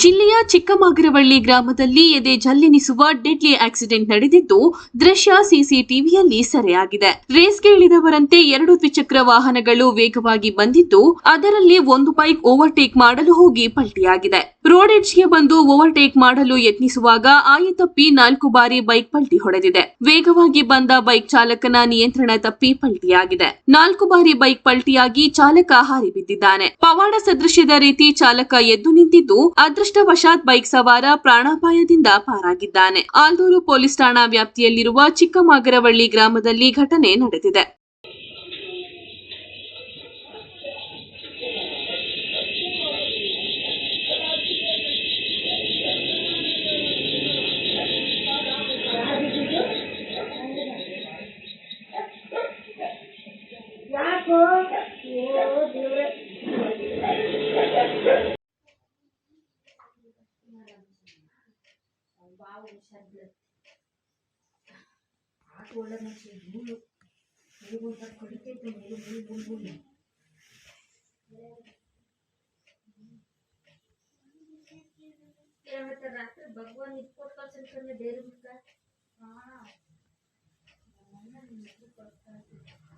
ಜಿಲ್ಲೆಯ ಚಿಕ್ಕಮಾಗರವಳ್ಳಿ ಗ್ರಾಮದಲ್ಲಿ ಎದೆ ಜಲ್ಲೆನಿಸುವ ಡೆಡ್ಲಿ ಆಕ್ಸಿಡೆಂಟ್ ನಡೆದಿದ್ದು, ದೃಶ್ಯ ಸಿಸಿಟಿವಿಯಲ್ಲಿ ಸೆರೆಯಾಗಿದೆ. ರೇಸ್ಗೆ ಇಳಿದವರಂತೆ ಎರಡು ದ್ವಿಚಕ್ರ ವಾಹನಗಳು ವೇಗವಾಗಿ ಬಂದಿದ್ದು, ಅದರಲ್ಲಿ ಒಂದು ಬೈಕ್ ಓವರ್ಟೇಕ್ ಮಾಡಲು ಹೋಗಿ ಪಲ್ಟಿಯಾಗಿದೆ. ರೋಡ್ ಎಡ್ಜ್ಗೆ ಬಂದು ಓವರ್ಟೇಕ್ ಮಾಡಲು ಯತ್ನಿಸುವಾಗ ಆಯತಪ್ಪಿ ನಾಲ್ಕು ಬಾರಿ ಬೈಕ್ ಪಲ್ಟಿ ಹೊಡೆದಿದೆ. ವೇಗವಾಗಿ ಬಂದ ಬೈಕ್ ಚಾಲಕನ ನಿಯಂತ್ರಣ ತಪ್ಪಿ ಪಲ್ಟಿಯಾಗಿದೆ. ನಾಲ್ಕು ಬಾರಿ ಬೈಕ್ ಪಲ್ಟಿಯಾಗಿ ಚಾಲಕ ಹಾರಿ ಬಿದ್ದಿದ್ದಾನೆ ಪವಾಡ ಸದೃಶ್ಯದ ರೀತಿ ಚಾಲಕ ಎದ್ದು ನಿಂತಿದ್ದು ಅದೃಷ್ಟವಶಾತ್ ಬೈಕ್ ಸವಾರ ಪ್ರಾಣಾಪಾಯದಿಂದ ಪಾರಾಗಿದ್ದಾನೆ. ಆಲ್ದೂರು ಪೊಲೀಸ್ ಠಾಣಾ ವ್ಯಾಪ್ತಿಯಲ್ಲಿರುವ ಚಿಕ್ಕಮಾಗರವಳ್ಳಿ ಗ್ರಾಮದಲ್ಲಿ ಘಟನೆ ನಡೆದಿದೆ. वाव शब्द आठ वाला मैं से भूल मेरे को सब करते तो मेरे मेरे बोल बोल तेरा मतलब रास्ते भगवान इसको पसंद करने देर उठता हाँ करता है।